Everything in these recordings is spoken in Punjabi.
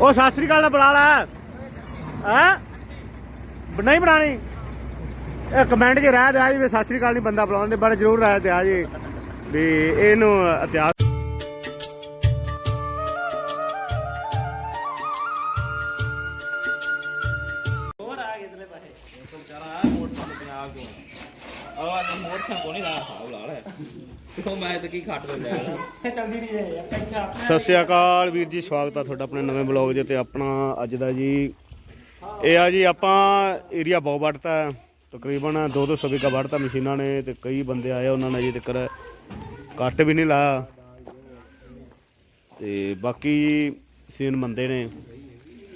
ਉਹ ਸਤਿ ਸ੍ਰੀ ਅਕਾਲ ਨਾਲ ਬੁਲਾ ਲੈ। ਹੈ? ਨਹੀਂ ਬਣਾਣੀ ਇਹ ਕਮੈਂਟ 'ਚ ਰਹਿ ਦਿਆ ਜੀ ਸਤਿ ਸ੍ਰੀ ਅਕਾਲ ਨਹੀਂ ਬੰਦਾ ਬੁਲਾਉਂਦੇ ਪਰ ਜ਼ਰੂਰ ਰਹਿ ਦਿਆ ਜੀ, ਵੀ ਇਹਨੂੰ ਇਤਿਹਾਸ ਤੇ ਮੈਂ ਤਾਂ ਕੀ ਖੱਟ ਦਿੰਦਾ ਯਾਰ ਚਲਦੀ ਨਹੀਂ ਹੈ ਅੱਛਾ ਸਤਿ ਸ੍ਰੀ ਅਕਾਲ ਵੀਰ ਜੀ ਸਵਾਗਤ ਆ ਤੁਹਾਡਾ ਆਪਣੇ ਨਵੇਂ ਬਲੌਗ 'ਚ ਤੇ ਆਪਣਾ ਅੱਜ ਦਾ ਜੀ ਇਹ ਆ ਜੀ ਆਪਾਂ ਏਰੀਆ ਬਹੁਤ ਵੱਢਤਾ ਹੈ। ਤਕਰੀਬਨ 2-200 ਵਿਗਾ ਵੱਢਤਾ ਮਸ਼ੀਨਾਂ ਨੇ ਤੇ ਕਈ ਬੰਦੇ ਆਏ ਉਹਨਾਂ ਨੇ ਅਜੇ ਤੱਕ ਕੱਟ ਵੀ ਨਹੀਂ ਲਾਇਆ। ਤੇ ਬਾਕੀ ਸੀਨ ਮੰਦੇ ਨੇ।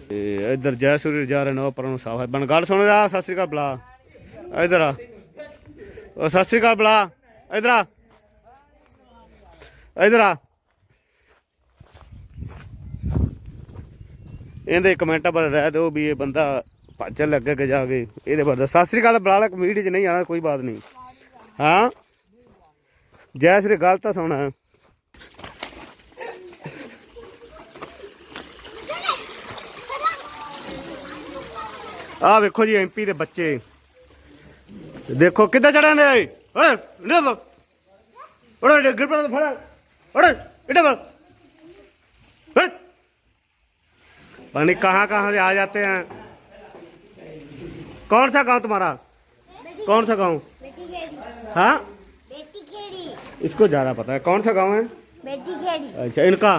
ਤੇ ਇੱਧਰ ਜੈ ਸੂਰੀ ਜਾ ਰਹੇ ਨੇ ਉਹ ਪਰਾਂ ਨੂੰ ਸਾਫ਼ ਹੈ। ਬਣ ਗੱਲ ਸੁਣ ਰਿਹਾ ਸਤਿ ਸ੍ਰੀ ਅਕਾਲ ਬਲਾ। ਇੱਧਰ ਆ। ਉਹ ਸਤਿ ਸ੍ਰੀ ਅਕਾਲ ਬਲਾ ਇੱਧਰ ਆ। ਇੱਧਰ ਆ। ਇਹਦੇ ਕਮੈਂਟਾਂ ਪਰ ਰਹਿ ਦਿਓ ਵੀ ਇਹ ਬੰਦਾ ਭੱਜ ਲੱਗੇ ਕੇ ਜਾ ਕੇ। ਇਹਦੇ ਬਾਰੇ ਸਤਿ ਸ੍ਰੀ ਅਕਾਲ ਬੁਲਾ ਲੈ 'ਚ ਨਹੀਂ ਆਣਾ, ਕੋਈ ਬਾਤ ਨਹੀਂ। ਹਾਂ? ਜੈ ਸ੍ਰੀ ਗੱਲ ਤਾਂ ਸੁਣ। ਆ ਵੇਖੋ ਜੀ ਐਮਪੀ ਦੇ ਬੱਚੇ। ਦੇਖੋ ਕਿੱਦਾਂ ਚੜਾਂ ਨੇ ਓਏ ਓਏ ਨਿਕਲ ਓਏ ਗਿਰ ਪਾ ਫੜਾ। बल। बल। कहाँ कहाँ से आ जाते हैं। कौन सा गाँव तुम्हारा? कौन सा गाँव? हाँ? इसको ज़्यादा पता है। कौन सा गाँव है? अच्छा इनका?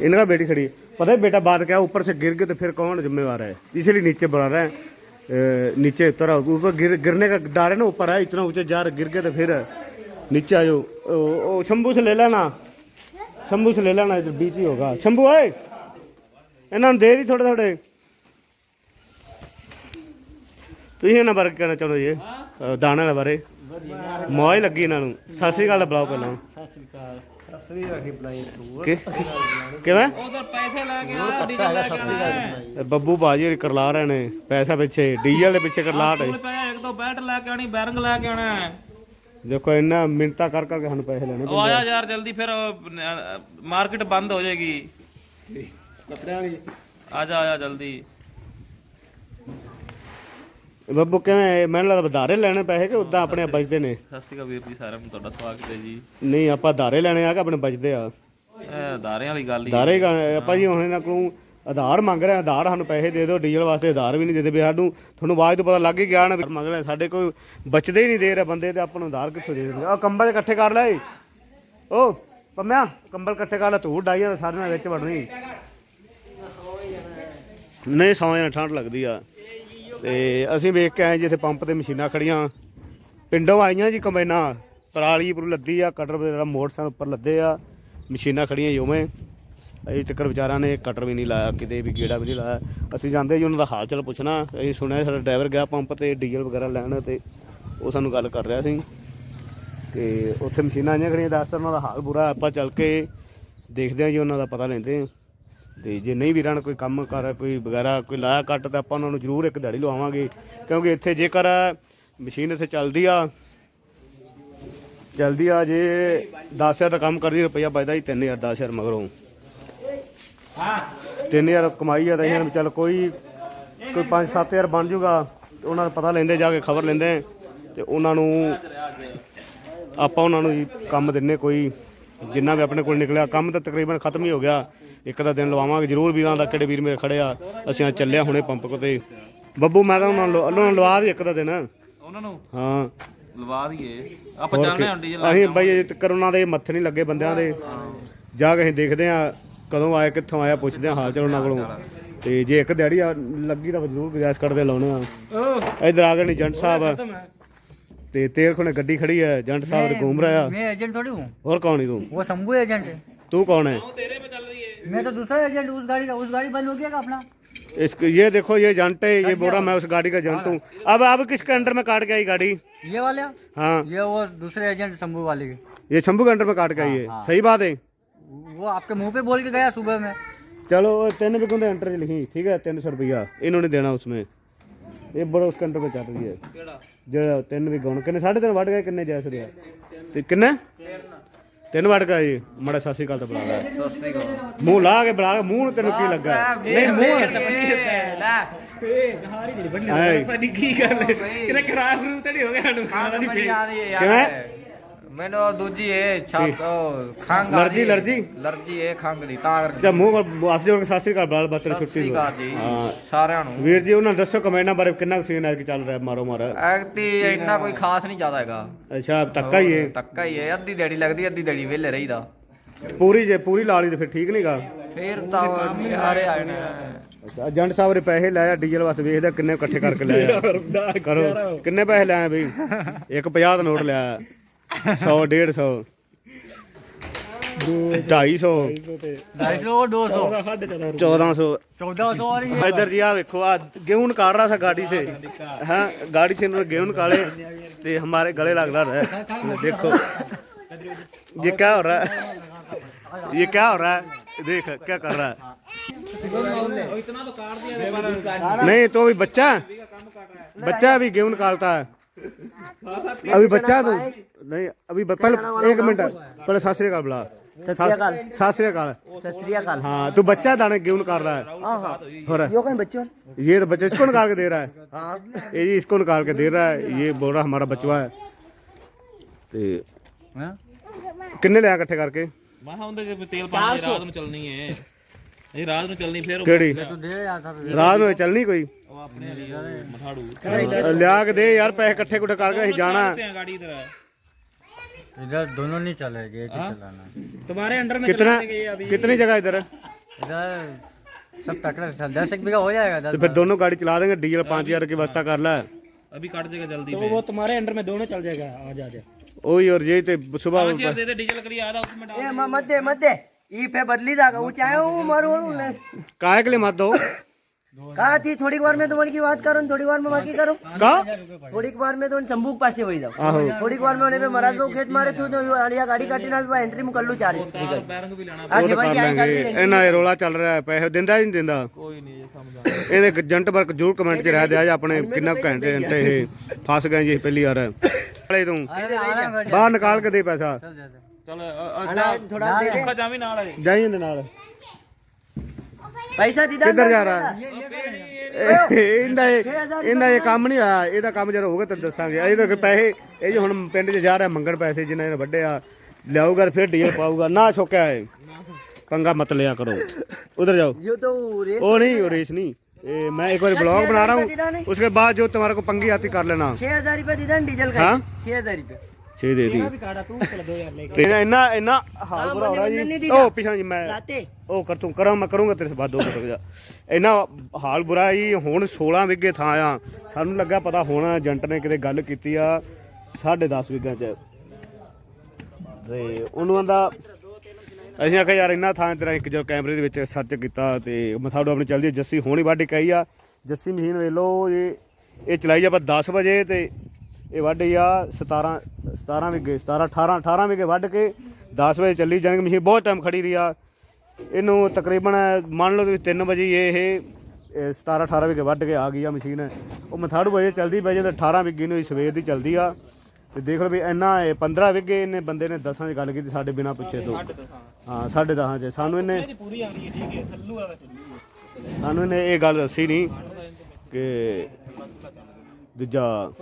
इनका बेटी खड़ी। पता है बेटा बात क्या ऊपर से गिर गए तो फिर कौन जिम्मेवार है? इसीलिए नीचे बढ़ा रहे हैं। नीचे उतर ऊपर गिर गिरने का डर है ना? ऊपर है इतना ऊँचे जा रहे, गिर गए तो फिर नीचे आ जाओ ओ, ओ, शंभू से ले लेना शंभू से ले लेना इधर बीच ही होगा शंभू है ਇਹਨਾਂ ਨੂੰ ਦੇ ਦੀ ਥੋੜੇ ਥੋੜੇ ਤੁਸੀਂ ਇਹਨਾਂ ਬਾਰੇ ਕੀ ਕਹਿਣਾ ਚਾਹੁੰਦੇ ਜੀ ਅ, ਦਾਣੇ ਦੇ ਬਾਰੇ ਮੌਜ ਲੱਗੀ ਇਹਨਾਂ ਨੂੰ ਸਤਿ ਸ੍ਰੀ ਅਕਾਲ ਦਾ ਬੁਲਾਓ ਪਹਿਲਾਂ ਸਤਿ ਸ੍ਰੀ ਅਕਾਲ ਸਸਰੀ ਰੱਖੀ ਬਲਾਈ ਤੂੰ ਕਿ ਕਿਵੇਂ ਉਧਰ ਪੈਸੇ ਲੈ ਕੇ ਆ ਡੀਜ਼ਲ ਲੈ ਕੇ ਆਣਾ ਇਹ ਬੱਬੂ ਬਾਜੀ ਹੋਰੀ ਕਰਲਾ ਰਹੇ ਨੇ ਪੈਸਾ ਪਿੱਛੇ ਡੀਜ਼ਲ ਦੇ ਪਿੱਛੇ ਕਰਲਾ ਰਹੇ ਕੋਲ ਪਿਆ ਇੱਕ ਦੋ ਬੈਟ ਲੈ ਕੇ ਆਣੀ ਬੈਰਿੰਗ ਲੈ ਕੇ ਆਣਾ ਦੇਖੋ ਇੰਨਾ ਮਿੰਤਾ ਕਰ ਕਰਕੇ ਸਾਨੂੰ ਪੈਸੇ ਲੈਣੇ ਉਹ ਆਇਆ ਯਾਰ ਜਲਦੀ ਫਿਰ ਮਾਰਕੀਟ ਬੰਦ ਹੋ ਜਾਏਗੀ। ਕੱਪੜਿਆਂ ਵਾਲੀ। ਆ ਜਾ ਆ ਜਾ ਜਲਦੀ। ਬੱਬੂ ਕਿਵੇਂ? ਮੈਨੂੰ ਲੱਗਦਾ ਧਾਰੇ ਲੈਣੇ ਪੈਸੇ ਕਿ ਉਦਾਂ ਆਪਣੇ ਆਪ ਬਚਦੇ ਨੇ? ਸਤਿ ਸ੍ਰੀ ਅਕਾਲ ਵੀਰ ਜੀ ਸਾਰਿਆਂ ਨੂੰ ਤੁਹਾਡਾ ਸਵਾਗਤ ਹੈ ਜੀ। ਨਹੀਂ ਆਪਾਂ ਧਾਰੇ ਲੈਣੇ ਆ ਕਿ ਆਪਣੇ ਬਚਦੇ ਆ? ਇਹ ਦਾਰਿਆਂ ਵਾਲੀ ਗੱਲ ਹੀ ਧਾਰੇ ਗਾ- ਆਪਾਂ ਜੀ ਹੁਣ ਇਹਨਾਂ ਕੋਲੋਂ ਆਧਾਰ ਮੰਗ ਰਿਹਾ, ਆਧਾਰ ਸਾਨੂੰ ਪੈਸੇ ਦੇ ਦਿਓ, ਡੀਜ਼ਲ ਵਾਸਤੇ ਆਧਾਰ ਵੀ ਨਹੀਂ ਦਿੰਦੇ ਵੀ ਸਾਨੂੰ, ਤੁਹਾਨੂੰ ਆਵਾਜ਼ ਤੋਂ ਪਤਾ ਲੱਗ ਹੀ ਗਿਆ ਨਾ ਵੀ ਮੰਗ ਰਹੇ, ਸਾਡੇ ਕੋਈ ਬਚਦੇ ਹੀ ਨਹੀਂ ਦੇ ਰਿਹਾ ਬੰਦੇ ਤੇ ਆਪਾਂ ਨੂੰ ਆਧਾਰ ਕਿੱਥੋਂ ਦੇ ਦੇਣਗੇ ਆ। ਕੰਬਲ ਇਕੱਠੇ ਕਰ ਲੈ ਓ, ਪੰਮਿਆ, ਕੰਬਲ ਇਕੱਠੇ ਕਰ ਲੈ ਤੂੰ ਡਾਈਆਂ ਸਾਰੇ ਨਾਲ ਵਿੱਚ ਵੜਨੀ। ਨਹੀਂ, ਸੌਂ ਜਾਣਾ ਠੰਡ ਲੱਗਦੀ ਆ। ਤੇ ਅਸੀਂ ਵੇਖ ਕੇ ਆਏ ਜਿੱਥੇ ਪੰਪ ਤੇ ਮਸ਼ੀਨਾਂ ਖੜੀਆਂ। ਪਿੰਡੋਂ ਆਈਆਂ ਜੀ ਕੰਬਾਈਨਾਂ, ਪਰਾਲੀ ਪਰੂ ਲੱਦੀ ਆ, ਕਟਰ ਜਿਹੜਾ ਮੋਟਰਸਾਈਕਲ ਉੱਪਰ ਲੱਦੇ ਆ, ਮਸ਼ੀਨਾਂ ਖੜੀਆਂ ਯੋਵੇਂ ਅਜੇ ਚੱਕਰ ਵਿਚਾਰਾਂ ਨੇ ਕਟਰ ਵੀ ਨਹੀਂ ਲਾਇਆ, ਕਿਤੇ ਵੀ ਗੇੜਾ ਵੀ ਨਹੀਂ ਲਾਇਆ। ਅਸੀਂ ਜਾਂਦੇ ਜੀ ਉਹਨਾਂ ਦਾ ਹਾਲ ਚਾਲ ਪੁੱਛਣਾ। ਅਸੀਂ ਸੁਣਿਆ ਸਾਡਾ ਡਰਾਈਵਰ ਗਿਆ ਪੰਪ ਤੇ ਡੀਜ਼ਲ ਵਗੈਰਾ ਲੈਣ ਤੇ ਉਹ ਸਾਨੂੰ ਗੱਲ ਕਰ ਰਿਹਾ ਸੀ। ਤੇ ਉੱਥੇ ਮਸ਼ੀਨਾਂ ਆਈਆਂ ਖੜੀਆਂ, ਦੱਸ ਉਹਨਾਂ ਦਾ ਹਾਲ ਬੁਰਾ, ਆਪਾਂ ਚੱਲ ਕੇ ਦੇਖਦੇ ਹਾਂ ਜੀ, ਉਹਨਾਂ ਦਾ ਪਤਾ ਲੈਂਦੇ ਹਾਂ। ਤੇ ਜੇ ਨਹੀਂ ਵੀਰਾਂ ਨੇ ਕੋਈ ਕੰਮ ਕਰ, ਕੋਈ ਵਗੈਰਾ, ਕੋਈ ਲਾਇਆ ਕੱਟ ਤਾਂ ਆਪਾਂ ਉਹਨਾਂ ਨੂੰ ਜ਼ਰੂਰ ਇੱਕ ਦਿਹਾੜੀ ਲਵਾਵਾਂਗੇ। ਕਿਉਂਕਿ ਇੱਥੇ ਜੇਕਰ ਮਸ਼ੀਨ ਇੱਥੇ ਚੱਲਦੀ ਆ ਚੱਲਦੀ ਆ ਜੇ 10000 ਦਾ ਕੰਮ ਕਰਦੀ, ਰੁਪਈਆ ਬਚਦਾ ਹੀ 3000 10000 ਮਗਰੋਂ। 3000 ਕਮਾਈ ਆ ਤਾਂ ਇਹਨਾਂ ਨੂੰ ਚੱਲ ਕੋਈ ਕੋਈ 5-7000 ਬਣ ਜੂਗਾ। ਤੇ ਉਹਨਾਂ ਦਾ ਪਤਾ ਲੈਂਦੇ ਜਾ ਕੇ ਖਬਰ ਲੈਂਦੇ। ਤੇ ਉਹਨਾਂ ਨੂੰ ਆਪਾਂ ਉਹਨਾਂ ਨੂੰ ਕੰਮ ਦਿੰਨੇ ਕੋਈ। ਜਿੰਨਾ ਵੀ ਆਪਣੇ ਕੋਲ ਨਿਕਲਿਆ ਕੰਮ ਤਾਂ ਤਕਰੀਬਨ ਖਤਮ ਹੀ ਹੋ ਗਿਆ। ਇੱਕ ਦਾ ਦਿਨ ਲਵਾਵਾਂਗੇ ਜ਼ਰੂਰ ਵੀਰਾਂ ਦਾ ਕਿਹੜੇ ਵੀਰ ਮੇਰੇ ਖੜੇ ਆ। ਅਸੀਂ ਚੱਲਿਆ ਹੁਣੇ ਪੰਪ ਕੋਤੇ। ਬੱਬੂ ਮੈਂ ਤਾਂ ਉਹਨਾਂ ਨੂੰ ਨੂੰ ਲਵਾ ਦੇ ਇੱਕ ਦਾ ਦਿਨ। ਉਹਨਾਂ ਨੂੰ? ਹਾਂ। ਲਵਾ ਦਈਏ। ਆਪਾਂ ਚੱਲਦੇ ਹਾਂ ਕੀ- ਡੀਜ਼ਲ ਅਸੀਂ ਬਈ ਉਹਨਾਂ ਦੇ ਮੱਥੇ ਨਹੀਂ ਲੱਗੇ ਬੰਦਿਆਂ ਦੇ। ਜਾ ਕੇ ਅਸੀਂ ਦੇਖਦੇ ਆ ਕਦੋਂ ਆਏ ਕਿੱਥੋਂ ਆਇਆ ਪੁੱਛਦੇ ਆ ਹਾਲ ਚਾਲ ਉਹਨਾਂ ਕੋਲੋਂ ਤੇ ਜੇ ਇੱਕ ਦਿਹਾੜੀ ਆ ਲੱਗੀ ਤਾਂ ਜ਼ਰੂਰ ਗੁਜਾਇਸ਼ ਕਰਦੇ ਲਾਉਣੇ ਆ ਓ ਇਧਰ ਆ ਗਏ ਨੇ ਏਜੰਟ ਸਾਹਿਬ ਤੇ ਤੇਲ ਖੋਣੇ ਗੱਡੀ ਖੜੀ ਹੈ ਏਜੰਟ ਸਾਹਿਬ ਦੇ ਘੁੰਮ ਰਿਹਾ मैं एजेंट थोड़ी हूँ ਹੋਰ ਕੌਣ ਹੈ ਤੂੰ वो शंभू एजेंट है तू कौन है ਤੇਰੇ पे ਚੱਲ ਰਹੀ ਹੈ मैं तो दूसरा एजेंट उस गाड़ी का उस गाड़ी बंद हो गया का अपना इसको ये देखो ये एजेंट है ये बोल रहा मैं उस गाड़ी का एजेंट हूँ अब अब किसके अंडर में काट के आई गाड़ी ये वाला हाँ ये वो दूसरे एजेंट शंभू वाले के ये शंभू के अंडर में काट के आई है सही बात है वो आपके मुंह पे बोल के गया सुबह में चलो तीन भी गुंदे एंटर लिखी ठीक है तीन सौ रुपया इन्होंने देना उसमें ये बड़ा उसके अंडर में चल रही है ਕਿਹੜਾ ਜਿਹੜਾ ਤਿੰਨ ਵੀ ਗਾਉਣ ਕਿੰਨੇ ਸਾਢੇ ਤਿੰਨ ਵੱਢ ਗਏ ਕਿੰਨੇ ਜੈਸ ਰਿਹਾ ਤੇ ਕਿੰਨੇ ਤਿੰਨ ਵੜ ਗਿਆ ਜੀ ਮੜਾ ਸਤਿ ਸ੍ਰੀ ਅਕਾਲ ਤਾਂ ਬੁਲਾ ਲੈ ਮੂੰਹ ਲਾ ਕੇ ਬੁਲਾ ਮੂੰਹ ਨੂੰ ਤੈਨੂੰ ਕੀ ਲੱਗਾ ਨਹੀਂ ਮੂੰਹ ਹਾਏ ਪਤਾ ਕੀ ਗੱਲ ਹੈ ਕਿਤੇ ਖਰਾਬ ਖਰੂਬ ਤਾਂ ਨਹੀਂ ਹੋ ਗਿਆ ਸਾਨੂੰ ਖਾਣਾ ਨਹੀਂ ਪਿਆ ਕਿਵੇਂ ਮੈਨੂੰ ਦੂਜੀ ਇਹ ਛੱਤ ਉਹ ਖੰਗ ਅਲਰਜੀ ਅਲਰਜੀ ਅਲਰਜੀ ਇਹ ਖੰਗ ਦੀ ਤਾਂ ਕਰਕੇ। ਤੇ ਮੂੰਹ ਕੋਲ ਹੱਥ ਜੋੜ ਕੇ ਸਤਿ ਸ੍ਰੀ ਅਕਾਲ ਬੁਲਾ ਲੈ ਬਸ ਤੇਰੀ ਸਤਿ ਛੁੱਟੀ ਸ੍ਰੀ ਹੋ ਅਕਾਲ ਜੀ ਹਾਂ। ਸਾਰਿਆਂ ਨੂੰ। ਵੀਰ ਜੀ ਉਹਨਾਂ ਨੂੰ ਦੱਸੋ ਕਮੈਂਟਾਂ ਬਾਰੇ ਕਿੰਨਾ ਸੀਨ ਹੈ ਕਿ ਚੱਲ ਰਿਹਾ ਮਾਰੋ ਮਾਰ। ਐਕਟੀ ਇੰਨਾ ਕੋਈ ਖਾਸ ਨਹੀਂ ਜ਼ਿਆਦਾ ਹੈਗਾ। ਅੱਛਾ ਤੱਕਾ ਹੀ ਹੈ ਤੱਕਾ ਹੀ ਹੈ ਅੱਧੀ ਦਿਹਾੜੀ ਲੱਗਦੀ ਅੱਧੀ ਦਿਹਾੜੀ ਵਿਹਲੇ ਰਹੀਦਾ। ਪੂਰੀ ਜੇ ਪੂਰੀ ਲਾ ਲਈ ਤੇ ਫਿਰ ਠੀਕ ਨਹੀਂਗਾ? ਫੇਰ ਤਾਂ ਹਾਰੇ ਆਏ ਨੇ ਅੱਛਾ ਏਜੰਟ ਸਾਹਿਬ ਨੇ ਪੈਸੇ ਲਾਇਆ ਡੀਜ਼ਲ ਵਾਸਤੇ ਵੇਖਦਾ ਕਿੰਨੇ ਇਕੱਠੇ ਕਰਕੇ ਲਿਆ ਕਰੋ। ਕਿੰਨੇ ਪੈਸੇ ਲਾਏ ਬਈ? ਇੱਕ 50 ਦਾ ਨੋਟ ਲਿਆ। 100 150 250 ढाई सौ और दो सौ 1400 चौदह सौ और ये इधर जी आ देखो आ गेहूं काट रहा था गाड़ी से हाँ गाड़ी से इन्होंने गेहूं काटे तो हमारे गले लग रहा है देखो ये क्या हो रहा है ये क्या हो रहा है देख क्या कर रहा है ਇਤਨਾ ਤਾਂ ਕਾਟ ਦਿਆ ਦੇ ਪਰ नहीं तो अभी बच्चा है बच्चा अभी गेहूं निकालता है अभी बच्चा तो नहीं अभी ब- पहले एक मिनट पहले सत श्री अकाल बुला सत श्री अकाल सत श्री अकाल हाँ तू बच्चा दाने गेहूं निकाल रहा है हाँ हाँ हो रहा है यो कहीं बच्चों ये तो बच्चा इसको निकाल के दे रहा है हाँ ये जी इसको निकाल के दे रहा है ये बोल रहा हमारा बचवा है ਤੇ हाँ? ਕਿੰਨੇ ਲਿਆ ਇਕੱਠੇ ਕਰਕੇ ਮੈਂ ਹਾਂ ਉਹਦੇ ਚ ਤੇਲ ਪਾਣੀ ਰਾਤ ਨੂੰ ਚੱਲਣੀ ਹੈ ਇਹ ਰਾਤ ਨੂੰ ਚੱਲਣੀ ਫਿਰ ਉਹ ਕਿਹੜੀ तो दे यार सर ਰਾਤ ਨੂੰ ਚੱਲਣੀ ਕੋਈ ਉਹ ਆਪਣੇ ਵਾਲੀ ਮਠਾੜੂ ਲਿਆ ਕੇ ਦੇ ਯਾਰ ਪੈਸੇ ਇਕੱਠੇ ਕੁੱਠੇ ਕਰਕੇ ਅਸੀਂ ਜਾਣਾ ਤੇ ਆ ਗਾੜੀ ਇਧਰ इधर दोनों नहीं चलेंगे एक ही चलाना तुम्हारे अंडर कितना कितनी जगह इधर इधर सब टकरा चल दस एक बीघा हो जाएगा तो दस फिर दोनों गाड़ी चला देंगे डीजल पाँच हजार की व्यवस्था कर ला अभी काट देगा जल्दी तो वो तुम्हारे अंडर में दोनों चल जाएगा आ जा जा वही और यही तो सुबह पाँच हजार दे दे डीजल करी आधा उसमें डाल ए म- मत दे मत दे ई पे बदली जागा वो चाहे वो मारो ने काहे के लिए मत दो કા થી થોડીક વાર મેં તમારી વાત કરો ને થોડીક વાર માં બાકી કરો કા થોડીક વાર મેં તો ચંબુક પાસે વહી જાઉં થોડીક વાર મેં મેં મહારાજ બહુ ખેત મારે છું તો અલિયા ગાડી કાઢીને આવી એન્ટ્રી મું કલ્લું ચાલે ਇਹਨਾਂ ਇਹ ਰੋਲਾ ਚੱਲ ਰਿਹਾ ਪੈਸੇ ਦਿੰਦਾ ਨਹੀਂ ਦਿੰਦਾ ਕੋਈ ਨਹੀਂ ਇਹਦੇ ਏਜੰਟ ਵਰਕ ਜ਼ਰੂਰ ਕਮੈਂਟ 'ਚ ਰਹਿ ਦਿਆ ਜੇ ਆਪਣੇ ਕਿੰਨਾ ਘੰਟੇ ਘੰਟੇ ਇਹ ਫਸ ਗਏ ਜੀ ਪਹਿਲੀ ਵਾਰ ਵਾਲੇ ਤੂੰ ਬਾਹਰ ਨਿਕਾਲ ਕੇ ਦੇ ਪੈਸਾ पैसा दीदा ਕਿੱਧਰ ਜਾ ਰਿਹਾ ਇਹਦਾ ਇਹ- ਇਹਦਾ ਇਹ ਕੰਮ ਨਹੀਂ ਹੋਇਆ ਇਹਦਾ ਕੰਮ ਜਦੋਂ ਹੋਊਗਾ ਤੈਨੂੰ ਦੱਸਾਂਗੇ ਇਹ ਤਾਂ ਪੈਸੇ ਇਹ ਜੀ ਹੁਣ ਪਿੰਡ 'ਚ ਜਾ ਰਿਹਾ ਮੰਗਣ ਪੈਸੇ ਜਿਨ੍ਹਾਂ ਨੇ ਵੱਡੇ ਆ ਲਿਆਊਗਾ ਫਿਰ ਡੀਜ਼ਲ ਪਾਊਗਾ ਨਾ ਛੋਕਿਆ ਹੈ ਪੰਗਾ ਮਤ ਲਿਆ ਕਰੋ उधर जाओ यो तो रेस वो नहीं वो रेस नहीं ए, मैं एक बार ब्लॉग बना रहा हूँ उसके बाद जो तुम्हारे को पंगी आती कर लेना छह हजार रुपये दीदा डीजल का हाँ? छह हजार ਛੇ ਦੇ ਦੀ। ਤੇਰਾ ਇੰਨਾ ਇੰਨਾ ਹਾਲ ਬੁਰਾ ਹੋ ਰਿਹਾ ਜੀ। ਉਹ ਪਿਛਾਂ ਜੀ ਮੈਂ ਉਹ ਕਰ ਤੂੰ ਕਰਾਂ ਮੈਂ ਕਰੂੰਗਾ ਤੇਰੇ ਬਾਦ ਹੋ ਸਕਦਾ ਇੰਨਾ ਹਾਲ ਬੁਰਾ ਜੀ। ਹੁਣ 16 ਵਿਗੇ ਥਾਂ ਆ। ਸਾਨੂੰ ਲੱਗਾ ਪਤਾ ਹੋਣਾ ਏਜੰਟ ਨੇ ਕਿਤੇ ਗੱਲ ਕੀਤੀ ਆ 10.5 ਵਿਗਾ ਚ। ਤੇ ਉਹਨੂੰ ਆਂਦਾ ਅਸੀਂ ਆਖਿਆ ਯਾਰ ਇੰਨਾ ਥਾਂ ਤੇਰਾ ਇੱਕ ਜੋ ਕੈਮਰੇ ਦੇ ਵਿੱਚ ਸਰਚ ਕੀਤਾ ਤੇ ਮੈਂ ਮਸਾੜੋ ਆਪਣੀ ਚੱਲਦੀ ਜੱਸੀ ਹੋਣੀ ਵਾਢੀ ਕਹੀ ਆ ਜੱਸੀ ਮਸ਼ੀਨ ਵੇਲੋ ਲਓ ਇਹ ਇਹ ਚਲਾਈ ਆਪਾਂ 10 ਵਜੇ ਤੇ ਇਹ ਵਾਢੀ ਆ 17 17 ਵਿਗੇ 17 18 18 ਵਿਗੇ ਵੱਢ ਕੇ 10 ਵਜੇ ਚੱਲੀ ਜਾਣੀ ਮਸ਼ੀਨ ਬਹੁਤ ਟਾਈਮ ਖੜੀ ਰਹੀ ਆ। ਇਹਨੂੰ ਤਕਰੀਬਨ ਮੰਨ ਲਓ ਤੁਸੀਂ 3 ਵਜੇ ਇਹ ਇਹ 17 18 ਵਿਗੇ ਵੱਢ ਕੇ ਆ ਗਈ ਆ ਮਸ਼ੀਨ। ਉਹ ਮਥਾੜੂ ਵਜੇ ਚੱਲਦੀ ਪਈ ਜਦੋਂ 18 ਵਿਗੇ ਨੂੰ ਸਵੇਰ ਦੀ ਚੱਲਦੀ ਆ। ਤੇ ਦੇਖ ਲਓ ਵੀ ਇੰਨਾ ਇਹ 15 ਵਿਗੇ ਇਹਨੇ ਬੰਦੇ ਨੇ 10ਾਂ 'ਚ ਗੱਲ ਕੀਤੀ ਸਾਡੇ ਬਿਨਾ ਪੁੱਛੇ ਤੋਂ। ਹਾਂ ਸਾਢੇ 10ਾਂ 'ਚ। ਸਾਨੂੰ ਇਹਨੇ ਪੂਰੀ ਆਉਂਦੀ ਹੈ ਠੀਕ ਹੈ ਥੱਲੂ ਵਾਲਾ ਸਾਨੂੰ ਇਹਨੇ ਇਹ ਗੱਲ ਦੱਸੀ ਨਹੀਂ ਕਿ ਦੂਜਾ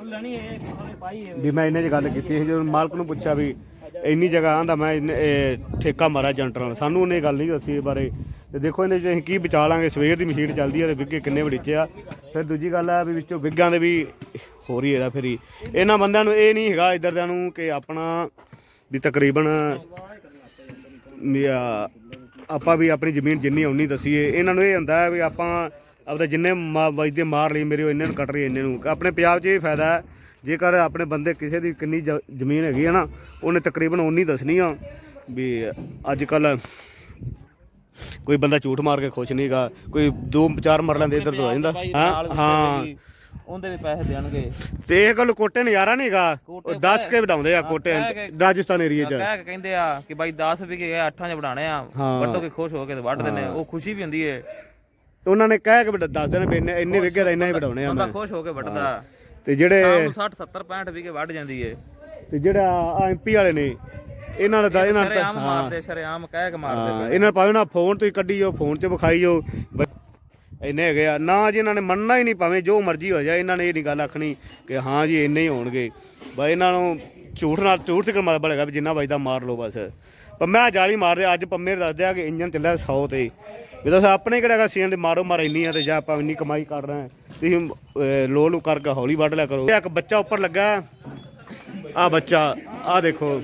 ਵੀ ਮੈਂ ਇਹਨੇ ਚ ਗੱਲ ਕੀਤੀ ਸੀ ਜਦੋਂ ਮਾਲਕ ਨੂੰ ਪੁੱਛਿਆ ਵੀ ਇੰਨੀ ਜਗ੍ਹਾ ਆਂਦਾ ਮੈਂ ਇਹ ਠੇਕਾ ਮਾਰਾ ਜੰਟਰ ਨਾਲ। ਸਾਨੂੰ ਉਹਨੇ ਗੱਲ ਨਹੀਂ ਦੱਸੀ ਇਹ ਬਾਰੇ। ਤੇ ਦੇਖੋ ਇਹਦੇ ਚ ਅਸੀਂ ਕੀ ਬਚਾ ਲਾਂਗੇ ਸਵੇਰ ਦੀ ਮਸ਼ੀਨ ਚੱਲਦੀ ਆ ਤੇ ਵਿੱਗੇ ਕਿੰਨੇ ਵੜੀਚੇ ਆ। ਫਿਰ ਦੂਜੀ ਗੱਲ ਆ ਵੀ ਵਿੱਚੋਂ ਵਿੱਗਾਂ ਦੇ ਵੀ ਹੋ ਰਹੀ ਹੈ ਫਿਰ। ਇਹਨਾਂ ਬੰਦਿਆਂ ਨੂੰ ਇਹ ਨਹੀਂ ਹੈਗਾ ਇੱਧਰ ਦਿਆਂ ਨੂੰ ਕਿ ਆਪਣਾ ਵੀ ਤਕਰੀਬਨ ਆਪਾਂ ਵੀ ਆਪਣੀ ਜ਼ਮੀਨ ਜਿੰਨੀ ਉਨੀ ਦਸੀਏ। ਇਹਨਾਂ ਨੂੰ ਇਹ ਹੁੰਦਾ ਵੀ ਆਪਾਂ ਆਪਦਾ ਜਿੰਨੇ ਵਜਦੇ ਮਾਰ ਲਈ ਮੇਰੇ ਉਹ ਇੰਨੇ ਨੂੰ ਕੱਟ ਰਹੀ ਇੰਨੇ ਨੂੰ। ਆਪਣੇ ਪੰਜਾਬ 'ਚ ਇਹ ਫਾਇਦਾ ਹੈ। ਜੇਕਰ ਆਪਣੇ ਬੰਦੇ ਕਿਸੇ ਦੀ ਕਿੰਨੀ ਜ਼ਮੀਨ ਹੈਗੀ ਹੈ ਨਾ ਉਹਨੇ ਤਕਰੀਬਨ ਉਨੀ ਦੱਸਣੀ ਆ ਵੀ ਅੱਜ ਕੱਲ ਕੋਈ ਬੰਦਾ ਝੂਠ ਮਾਰ ਕੇ ਖੁਸ਼ ਨਹੀਂਗਾ ਕੋਈ ਦੋ ਚਾਰ ਮਰਲਾਂ ਦੇ ਇੱਧਰ ਤੋਂ ਆ ਜਾਂਦਾ। ਹਾਂ? ਹਾਂ। ਉਹਦੇ ਵੀ ਪੈਸੇ ਦੇਣਗੇ। ਤੇ ਇਹ ਗੱਲ ਕੋਟੇ ਨਜ਼ਾਰਾ ਨਹੀਂਗਾ। ਉਹ ਦੱਸ ਕੇ ਵਧਾਉਂਦੇ ਆ ਕੋਟੇ ਰਾਜਸਥਾਨ ਏਰੀਆ 'ਚ। ਕਹਿ ਕੇ ਕਹਿੰਦੇ ਆ ਕਿ ਬਾਈ 10 ਵੀ ਗਏ 8 ਚ ਬਣਾਣੇ ਆ। ਵੱਟੋ ਕੇ ਖੁਸ਼ ਹੋ ਕੇ ਤੇ ਵੱਢਦੇ ਨੇ ਉਹ ਖੁਸ਼ੀ ਵੀ ਹੁੰਦੀ ਏ ਉਹਨਾਂ ਨੇ ਕਹਿ ਕੇ ਦੱਸ ਦੇਣਾ ਵੀ ਇੰਨੇ ਇੰਨੇ ਵਿਗੇ ਦਾ ਇੰਨਾ ਹੀ ਵਡਾਉਣੇ ਆ ਬੰਦਾ ਮੈਂ। ਖੁਸ਼ ਹੋ ਕੇ ਵੱਢਦਾ। ਤੇ ਜਿਹੜੇ ਸ਼ਾਮ ਨੂੰ 60 70 65 ਵੀ ਕੇ ਵੱਢ ਜਾਂਦੀ ਏ। ਤੇ ਜਿਹੜਾ ਐਮਪੀ ਵਾਲੇ ਨੇ ਇਹਨਾਂ ਦਾ ਤਾਂ- ਇਹਨਾਂ ਦਾ ਸ਼ਰੇਆਮ ਹਾਂ। ਮਾਰਦੇ ਸ਼ਰੇਆਮ ਕਹਿ ਕੇ ਮਾਰਦੇ ਹਾਂ ਇਹਨਾਂ ਪਾਵੇ ਨਾ ਫੋਨ ਤੋਂ ਹੀ ਕੱਢੀ ਜਾਓ ਫੋਨ 'ਚ ਵਿਖਾਈ ਜਾਓ। ਬ- ਇੰਨੇ ਹੈਗੇ ਆ। ਨਾ ਜੀ ਇਹਨਾਂ ਨੇ ਮੰਨਣਾ ਹੀ ਨਹੀਂ ਭਾਵੇਂ ਜੋ ਮਰਜ਼ੀ ਹੋ ਜਾਏ ਇਹਨਾਂ ਨੇ ਇਹ ਨਹੀਂ ਗੱਲ ਆਖਣੀ ਕਿ ਹਾਂ ਜੀ ਇੰਨੇ ਹੀ ਹੋਣਗੇ। ਬਸ ਇਹਨਾਂ ਨੂੰ ਝੂਠ ਨਾਲ ਝੂਠ ਤੇ ਮਤਲਬ ਹੈਗਾ ਵੀ ਜਿੰਨਾ ਵੱਜਦਾ ਮਾਰ ਲਓ ਬਸ। ਪੰਮਿਆ ਜਾਲੀ ਮਾਰ ਰਿਹਾ ਅੱਜ ਪੰਮੇ ਨੇ ਦੱਸ ਦਿਆ ਕਿ ਇੰਜਨ ਚੱਲਿਆ 100 ਤੇ। ਵੀ ਦੱਸ ਆਪਣੇ ਕਿਹੜਾ ਹੈਗਾ ਸੀਆਂ ਦੇ ਮਾਰੋ ਮਾਰ ਇੰਨੀ ਆ ਤੇ ਜਾਂ ਆਪਾਂ ਇੰਨੀ ਕਮਾਈ ਕਰ ਰਹੇ ਹਾਂ ਤੁਸੀਂ ਅਹ, ਲੋ ਲੋ ਕਰਕੇ ਹੌਲੀ ਵੱਢ ਲਿਆ ਕਰੋ ਇੱਕ ਬੱਚਾ ਉੱਪਰ ਲੱਗਾ ਆ ਬੱਚਾ ਆ ਦੇਖੋ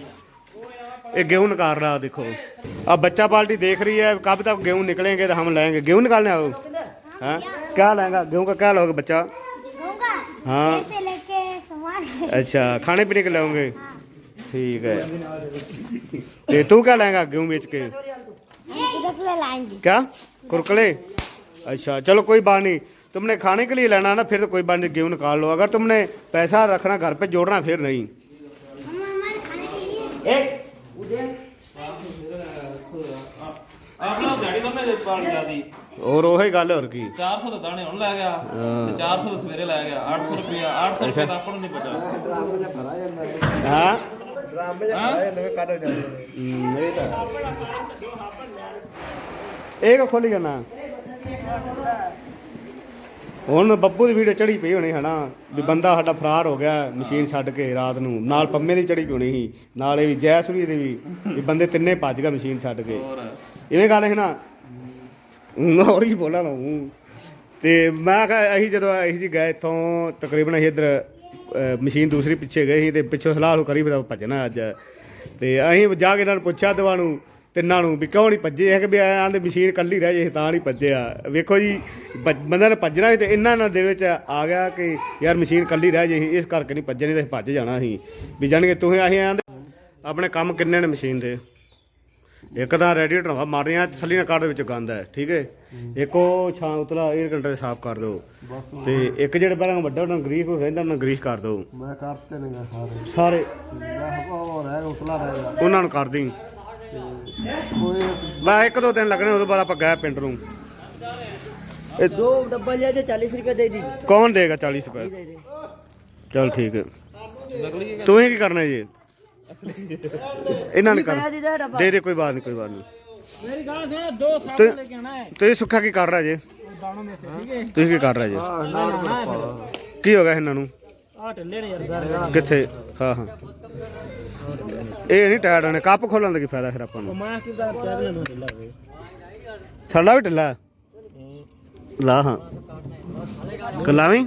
ये गेहूं निकाल रहा है देखो अब बच्चा पार्टी देख रही है कब तक गेहूं निकलेंगे तो हम लाएंगे गेहूं निकालने आओ हाँ क्या लाएगा गेहूं का क्या लोगे बच्चा होगा हाँ से लेके सामान अच्छा खाने पीने के लाओगे ठीक है ते तू क्या लाएगा गेहूं बेच के रखले लाएंगे क्या कुरकुरे अच्छा चलो कोई बात नहीं तुमने खाने के लिए लेना ना फिर तो कोई बात नहीं गेहूं निकाल लो अगर तुमने पैसा रखना घर पे जोड़ना फिर नहीं हम हमारे खाने के लिए ਆਪ ਨਾ ਦਿਹਾੜੀ ਤਾਂ ਮੈਂ ਪਾਲ ਜਿਆਦੀ और वही गल और की 400 ਦਾ ਦਾਣੇ ਹੁਣ ਲੈ ਗਿਆ ਤੇ 400 ਦਾ ਸਵੇਰੇ ਲੈ ਗਿਆ 800 ਰੁਪਿਆ 800 ਰੁਪਏ ਤਾਂ ਆਪਾਂ ਨੂੰ ਨਹੀਂ ਬਚਾ ਹਮ, ਇਹ ਤਾਂ ਇਹ ਕੋ ਖੋਲੀ ਜਾਣਾ। ਹੁਣ ਬੱਬੂ ਦੀ ਵੀਡੀਓ ਚੜੀ ਪਈ ਹੋਣੀ ਹਨਾ ਵੀ ਬੰਦਾ ਸਾਡਾ ਫਰਾਰ ਹੋ ਗਿਆ ਮਸ਼ੀਨ ਛੱਡ ਕੇ ਰਾਤ ਨੂੰ ਨਾਲ ਪੰਮੇ ਦੀ ਚੜੀ ਪਈ ਹੋਣੀ ਸੀ ਨਾਲ ਇਹ ਵੀ ਜੈਸਵੀ ਦੇ ਵੀ ਵੀ ਬੰਦੇ ਤਿੰਨੇ ਭੱਜ ਗਏ ਮਸ਼ੀਨ ਛੱਡ ਕੇ। ਇਵੇਂ ਗੱਲ ਹੈ ਨਾ ਹੋਰ ਹੀ ਬੋਲਾਂ ਨਾ ਹੂੰ। ਤੇ ਮੈਂ ਕਿਹਾ ਅਸੀਂ ਜਦੋਂ ਅਸੀਂ ਜੀ ਗਏ ਇੱਥੋਂ ਤਕਰੀਬਨ ਅਸੀਂ ਇੱਧਰ ਮਸ਼ੀਨ ਦੂਸਰੀ ਪਿੱਛੇ ਗਏ ਸੀ ਤੇ ਪਿੱਛੋਂ ਸਲਾਹ ਨੂੰ ਕਰੀ ਫਿਰ ਆਪਾਂ ਭੱਜਣਾ ਅੱਜ। ਤੇ ਅਸੀਂ ਜਾ ਕੇ ਇਹਨਾਂ ਨੂੰ ਪੁੱਛਿਆ ਦਵਾ ਨੂੰ, ਤਿੰਨਾਂ ਨੂੰ ਵੀ ਕਿਉਂ ਨਹੀਂ ਭੱਜੇ? ਹੈ ਕਿ ਵੀ ਆਂਦੇ ਮਸ਼ੀਨ ਕੱਲੀ ਰਹਿ ਜੇ ਤਾਂ ਨਹੀਂ ਭੱਜਿਆ। ਵੇਖੋ ਜੀ, ਭੱਜ- ਬੰਦੇ ਨੇ ਭੱਜਣਾ ਸੀ ਤੇ ਇਹਨਾਂ ਨਾਲ ਦੇ ਵਿੱਚ ਆ ਗਿਆ ਕਿ ਯਾਰ ਮਸ਼ੀਨ ਕੱਲੀ ਰਹਿ ਜੇ ਇਸ ਕਰਕੇ ਨਹੀਂ ਭੱਜੇ ਨਹੀਂ ਤੇ ਅਸੀਂ ਭੱਜ ਜਾਣਾ ਸੀ। ਵੀ ਜਾਣਗੇ ਤੁਸੀਂ ਅਸੀਂ ਆਂਦੇ ਆਪਣੇ ਕੰਮ ਕਿੰਨੇ ਨੇ ਮਸ਼ੀਨ ਦੇ? ਇੱਕ ਤਾਂ ਰੇਡੀਏਟਰ ਹਵਾ ਮਾਰ ਰਿਹਾ ਥੱਲੇ ਨਾਲ ਕਾਰ ਦੇ ਵਿੱਚ ਗੰਦ ਹੈ ਠੀਕ ਹੈ? ਇੱਕ ਉਹ ਛਾਂ ਉਤਲਾ 에ਅਰ ਕੰਡੀਸ਼ਨਰ ਸਾਫ਼ ਕਰ ਦਿਓ। ਤੇ ਇੱਕ ਜਿਹੜਾ ਪਹਿਲਾਂ ਵੱਡਾ ਉਹਨਾਂ ਗਰੀਸ ਉਹ ਰਹਿੰਦਾ ਉਹਨਾਂ ਗਰੀਸ ਕਰ ਦਿਓ। ਮੈਂ ਕਰਤੇ ਨੇਗਾ ਸਾਰੇ। ਸਾਰੇ। ਹਵਾ ਰਹਿ ਉਤਲਾ ਰਹਿ ਗਿਆ ਉਹਨਾਂ ਨੂੰ ਕਰ ਦੀ ਮੈਂ ਇੱਕ ਦੋ ਦਿਨ ਲੱਗਣੇ ਉਦੋਂ ਬਾਅਦ ਆਪਾਂ ਗਏ ਪਿੰਡ ਨੂੰ। ਇਹ ਦੋ ਡੱਬਾ ਲਿਆ ਜੇ 40 ਰੁਪਏ ਦੇ ਦੀ। ਕੌਣ ਦੇਗਾ 40 ਰੁਪਏ? ਚਲ ਠੀਕ ਹੈ। ਤੂੰ ਹੀ ਕੀ ਕਰਨਾ ਜੀ? ਇਹਨਾਂ ਨੇ ਕਰ ਦੇ ਦੇ ਕੋਈ ਬਾਤ ਨਹੀਂ ਕੋਈ ਬਾਤ ਨਹੀਂ। ਮੇਰੀ ਗੱਲ ਸੁਣ ਦੋ ਸਾਲ ਲੈ ਕੇ ਆਣਾ ਹੈ। ਤੁਸੀਂ ਸੁੱਖਾ ਕੀ ਕਰ ਰਿਹਾ ਜੇ? ਤੁਸੀਂ ਕੀ ਕਰ ਰਹੇ ਜੇ? ਕੀ ਹੋ ਗਿਆ ਇਹਨਾਂ ਨੂੰ? ਆ ਢੱਲੇ ਨੇ ਯਾਰ ਕਿੱਥੇ? ਹਾਂ ਹਾਂ। ਇਹ ਨਹੀਂ ਟਾਇਰ ਆਣੇ ਕੱਪ ਖੋਲਣ ਦਾ ਕੀ ਫਾਇਦਾ ਫਿਰ ਆਪਾਂ ਨੂੰ? ਮੈਂ ਕਿਦਾਂ ਟਾਇਰ ਨੂੰ ਢਿੱਲਾ ਵੇ ਥੱਲਾ ਵੀ ਢਿੱਲਾ ਲਾ ਹਾਂ। ਕੱਲਾ ਵੀ?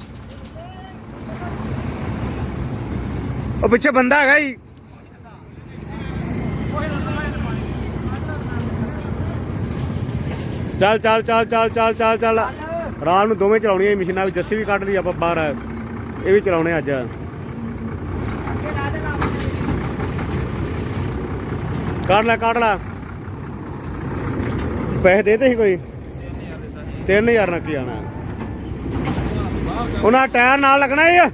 ਉਹ ਪਿੱਛੇ ਬੰਦਾ ਹੈਗਾ ਜੀ। ਚੱਲ ਚੱਲ ਚੱਲ ਚੱਲ ਚੱਲ ਚੱਲ ਚੱਲ। ਰਾਤ ਨੂੰ ਦੋਵੇਂ ਚਲਾਉਣੀਆਂ ਇਹ ਮਸ਼ੀਨਾਂ ਵੀ, ਜੱਸੀ ਵੀ ਕੱਢ ਲਈ ਆਪਾਂ ਬਾਹਰ। ਇਹ ਵੀ ਚਲਾਉਣੇ ਅੱਜ। ਕੱਢ ਲੈ ਕੱਢ ਲੈ। ਪੈਸੇ ਦੇਤੇ ਸੀ ਕੋਈ? 3000 ਨਾਲ ਕੀ ਆਣਾ ਉਹਨਾਂ ਟਾਇਰ ਨਾਲ ਲੱਗਣਾ ਹੀ ਆ ਉਹ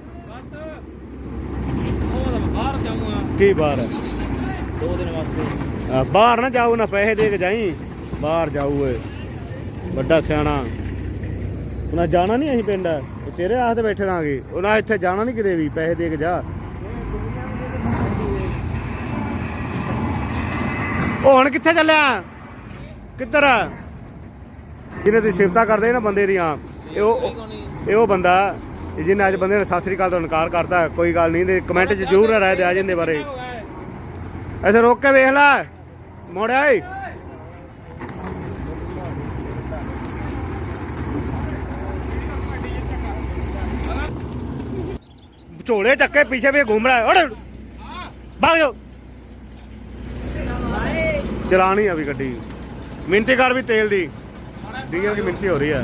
ਤਾਂ ਬਾਹਰ ਜਾਊਂਗਾ ਕੀ ਬਾਹਰ ਹੈ? ਦੋ ਦਿਨ ਵਾਸਤੇ। ਆ, ਬਾਹਰ ਨਾ ਜਾਊ ਨਾ ਪੈਸੇ ਦੇ ਕੇ ਜਾਈ। ਬਾਹਰ ਜਾਊ ਏ ਵੱਡਾ ਸਿਆਣਾ। ਉਹਨਾਂ ਜਾਣਾ ਨਹੀਂ ਅਸੀਂ ਪਿੰਡ? ਉਹ ਤੇਰੇ ਆਸਤੇ ਬੈਠੇ ਰਾਂਗੇ ਉਹਨਾਂ ਇੱਥੇ ਜਾਣਾ ਨਹੀਂ ਕਿਤੇ ਵੀ ਪੈਸੇ ਦੇ ਕੇ ਜਾ। ਉਹ ਹੁਣ ਕਿੱਥੇ ਚੱਲਿਆ? ਕਿੱਧਰ? ਜਿਹਨੇ ਤੇ ਸਿਫਤਾਂ ਕਰਦੇ ਨਾ ਬੰਦੇ ਦੀਆਂ ਇਹ ਉਹ ਇਹ ਉਹ ਬੰਦਾ। ਜਿਹਨੇ ਅੱਜ ਬੰਦੇ ਨੇ ਸਤਿ ਸ੍ਰੀ ਅਕਾਲ ਤੋਂ ਇਨਕਾਰ ਕਰਤਾ, ਕੋਈ ਗੱਲ ਨਹੀਂ ਤੇ ਕਮੈਂਟ 'ਚ ਜ਼ਰੂਰ ਰਾਏ ਦਿਆ ਆ ਬਾਰੇ। ਇੱਥੇ ਰੋਕ ਕੇ ਵੇਖ ਲੈ। ਮੋੜਿਆ ਏ ਝੋਲੇ ਚੱਕੇ ਪਿੱਛੇ ਵੀ ਘੁੰਮ ਰਿਹਾ। ਹੈ। ਉੜ। ਭਾਗ ਜਾਓ। ਚਲਾਣੀ ਆ ਵੀ ਗੱਡੀ। ਮਿੰਤੀ ਕਰ ਵੀ ਤੇਲ ਦੀ। ਡੀਜ਼ਲ ਦੀ ਮਿੰਤੀ ਹੋ ਰਹੀ ਆ।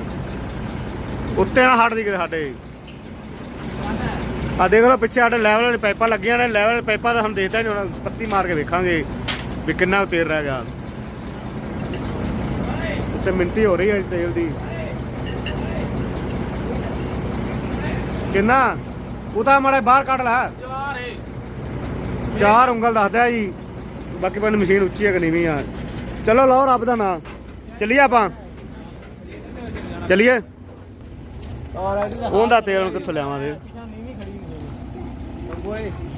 ਉੱਤੇ ਨਾ ਹਟ ਦੀ ਸਾਡੇ। ਆ ਦੇਖ ਲਓ ਪਿੱਛੇ ਸਾਡੇ ਲੈਵਲ ਵਾਲੀ ਪਾਈਪਾਂ ਲੱਗੀਆਂ ਨੇ ਲੈਵਲ ਵਾਲੀ ਪਾਈਪਾਂ ਦਾ ਹੁਣ ਦੇਖਦਾ ਨਹੀਂ ਹੁਣ ਪੱਤੀ ਮਾਰ ਕੇ ਵੇਖਾਂਗੇ ਵੀ ਕਿੰਨਾ ਕੁ ਤੇਲ ਰਹਿ ਗਿਆ। ਤੇ ਮਿੰਤੀ ਹੋ ਰਹੀ ਹੈ ਤੇਲ ਦੀ। ਕਿੰਨਾ? ਉਹ ਤਾਂ ਮਾੜੇ ਬਾਹਰ ਕੱਢ ਲੈ। ਚਾਰ ਏ ਚਾਰ ਉਂਗਲ ਦੱਸਦਾ ਜੀ। ਬਾਕੀ ਪਰ ਮਸ਼ੀਨ ਉੱਚੀ ਹੈ ਕਿ ਨੀਵੀਂ ਆ। ਚਲੋ ਲਾਓ ਰੱਬ ਦਾ ਨਾਂ ਚੱਲੀਏ ਆਪਾਂ। ਚੱਲੀਏ। ਉਹਦਾ ਤੇਲ ਕਿੱਥੋਂ Oi.